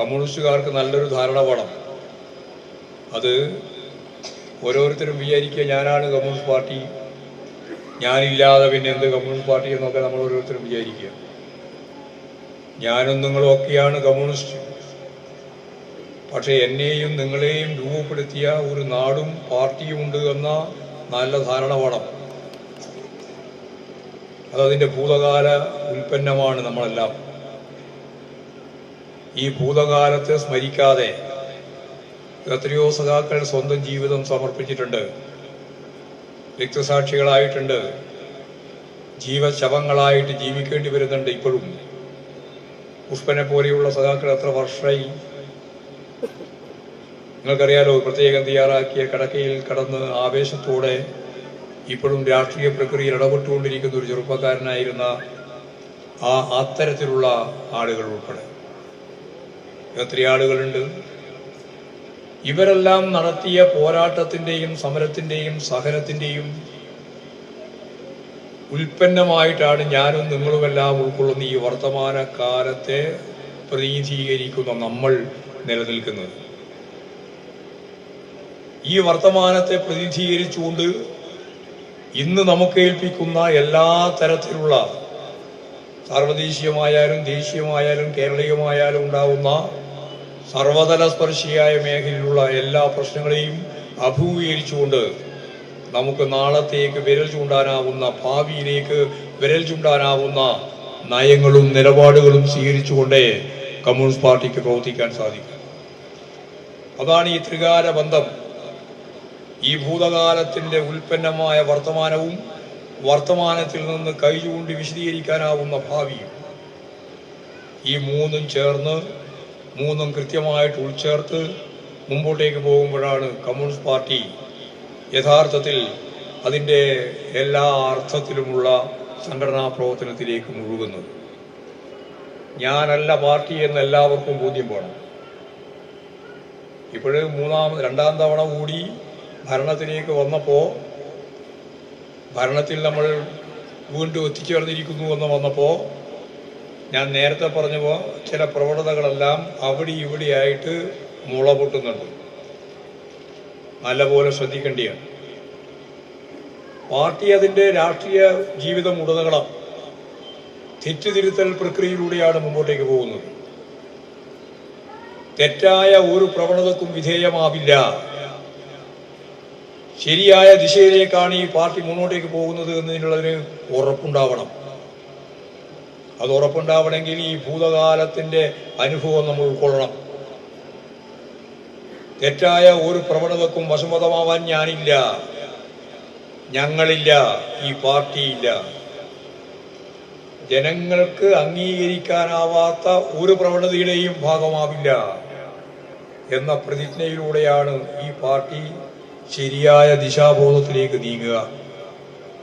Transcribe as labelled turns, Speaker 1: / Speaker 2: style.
Speaker 1: കമ്മ്യൂണിസ്റ്റുകാർക്ക് നല്ലൊരു ധാരണ വേണം. അത് ഓരോരുത്തരും വിചാരിക്കുക ഞാനാണ് കമ്മ്യൂണിസ്റ്റ് പാർട്ടി ഞാനില്ലാതെ പിന്നെ എന്ത് കമ്മ്യൂണിസ്റ്റ് പാർട്ടി എന്നൊക്കെ നമ്മൾ ഓരോരുത്തരും വിചാരിക്കുക. ഞാനും നിങ്ങളും ഒക്കെയാണ് കമ്മ്യൂണിസ്റ്റ്. പക്ഷേ എന്നെയും നിങ്ങളെയും രൂപപ്പെടുത്തിയ ഒരു നാടും പാർട്ടിയും ഉണ്ട് എന്ന നല്ല ധാരണ വേണം. അതതിന്റെ ഭൂതകാല ഉൽപ്പന്നമാണ് നമ്മളെല്ലാം. ഈ ഭൂതകാലത്തെ സ്മരിക്കാതെ എത്രയോ സഖാക്കൾ സ്വന്തം ജീവിതം സമർപ്പിച്ചിട്ടുണ്ട്. രക്തസാക്ഷികളായിട്ടുണ്ട്. ജീവശവങ്ങളായിട്ട് ജീവിക്കേണ്ടി വരുന്നുണ്ട് ഇപ്പോഴും. പുഷ്പനെ പോലെയുള്ള സഖാക്കൾ എത്ര വർഷമായി? നിങ്ങൾക്കറിയാലോ പ്രത്യേകം തയ്യാറാക്കിയ കടക്കയിൽ കടന്ന് ആവേശത്തോടെ ഇപ്പോഴും രാഷ്ട്രീയ പ്രക്രിയയിൽ ഇടപെട്ടുകൊണ്ടിരിക്കുന്ന ഒരു ചെറുപ്പക്കാരനായിരുന്ന ആ അത്തരത്തിലുള്ള ആളുകൾ ഉൾപ്പെടെ. എത്ര ആളുകളുണ്ട്. ഇവരെല്ലാം നടത്തിയ പോരാട്ടത്തിന്റെയും സമരത്തിന്റെയും സഹനത്തിന്റെയും ഉൽപ്പന്നമായിട്ടാണ് ഞാനും നിങ്ങളുമെല്ലാം ഉൾക്കൊള്ളുന്ന ഈ വർത്തമാനകാലത്തെ പ്രതിനിധീകരിക്കുന്ന നമ്മൾ നിലനിൽക്കുന്നത്. ഈ വർത്തമാനത്തെ പ്രതിനിധീകരിച്ചുകൊണ്ട് ഇന്ന് നമുക്ക് ഏൽപ്പിക്കുന്ന എല്ലാ തരത്തിലുള്ള സാർവദേശീയമായാലും ദേശീയമായാലും കേരളീയമായാലും ഉണ്ടാവുന്ന സർവതല സ്പർശിയായ മേഖലയിലുള്ള എല്ലാ പ്രശ്നങ്ങളെയും അഭിമുഖീകരിച്ചുകൊണ്ട് നമുക്ക് നാളത്തേക്ക് വിരൽ ചൂണ്ടാനാവുന്ന ഭാവിയിലേക്ക് വിരൽ ചൂണ്ടാനാവുന്ന നയങ്ങളും നിലപാടുകളും സ്വീകരിച്ചുകൊണ്ടേ കമ്മ്യൂണിസ്റ്റ് പാർട്ടിക്ക് പ്രവർത്തിക്കാൻ സാധിക്കും. അതാണ് ഈ ത്രികാല ബന്ധം. ഈ ഭൂതകാലത്തിന്റെ ഉൽപ്പന്നമായ വർത്തമാനവും വർത്തമാനത്തിൽ നിന്ന് കൈചൂണ്ടി വിശദീകരിക്കാനാവുന്ന ഭാവിയും ഈ മൂന്നും ചേർന്ന് മൂന്നും കൃത്യമായിട്ട് ഉൾച്ചേർത്ത് മുമ്പോട്ടേക്ക് പോകുമ്പോഴാണ് കമ്മ്യൂണിസ്റ്റ് പാർട്ടി യഥാർത്ഥത്തിൽ അതിന്റെ എല്ലാ അർത്ഥത്തിലുമുള്ള സംഘടനാ പ്രവർത്തനത്തിലേക്ക് മുഴുകുന്നത്. ഞാനല്ല പാർട്ടി എന്ന് എല്ലാവർക്കും ബോധ്യം വേണം ഇപ്പോഴ് മൂന്നാമത് രണ്ടാം തവണ കൂടി ഭരണത്തിലേക്ക് വന്നപ്പോൾ ഭരണത്തിൽ നമ്മൾ വീണ്ടും എത്തിച്ചേർന്നിരിക്കുന്നു എന്ന് വന്നപ്പോൾ ഞാൻ നേരത്തെ പറഞ്ഞപ്പോൾ ചില പ്രവണതകളെല്ലാം അവിടെ ഇവിടെയായിട്ട് മുള പൊട്ടുന്നുണ്ട് നല്ലപോലെ ശ്രദ്ധിക്കേണ്ടിയാണ്. പാർട്ടി അതിന്റെ രാഷ്ട്രീയ ജീവിതം ഉടനീളം തെറ്റുതിരുത്തൽ പ്രക്രിയയിലൂടെയാണ് മുമ്പോട്ടേക്ക് പോകുന്നത്. തെറ്റായ ഒരു പ്രവണതക്കും വിധേയമാവില്ല. ശരിയായ ദിശയിലേക്കാണ് ഈ പാർട്ടി മുന്നോട്ടേക്ക് പോകുന്നത് എന്നതിനുള്ളതിന് ഉറപ്പുണ്ടാവണം. അത് ഉറപ്പുണ്ടാവണമെങ്കിൽ ഈ ഭൂതകാലത്തിന്റെ അനുഭവം നമ്മൾ ഉൾക്കൊള്ളണം. തെറ്റായ ഒരു പ്രവണതക്കും വശമതമാവാൻ ഞാനില്ല. ഞങ്ങളില്ല. ഈ പാർട്ടിയില്ല. ജനങ്ങൾക്ക് അംഗീകരിക്കാനാവാത്ത ഒരു പ്രവണതയുടെയും ഭാഗമാവില്ല എന്ന പ്രതിജ്ഞയിലൂടെയാണ് ഈ പാർട്ടി ശരിയായ ദിശാബോധത്തിലേക്ക് നീങ്ങുക.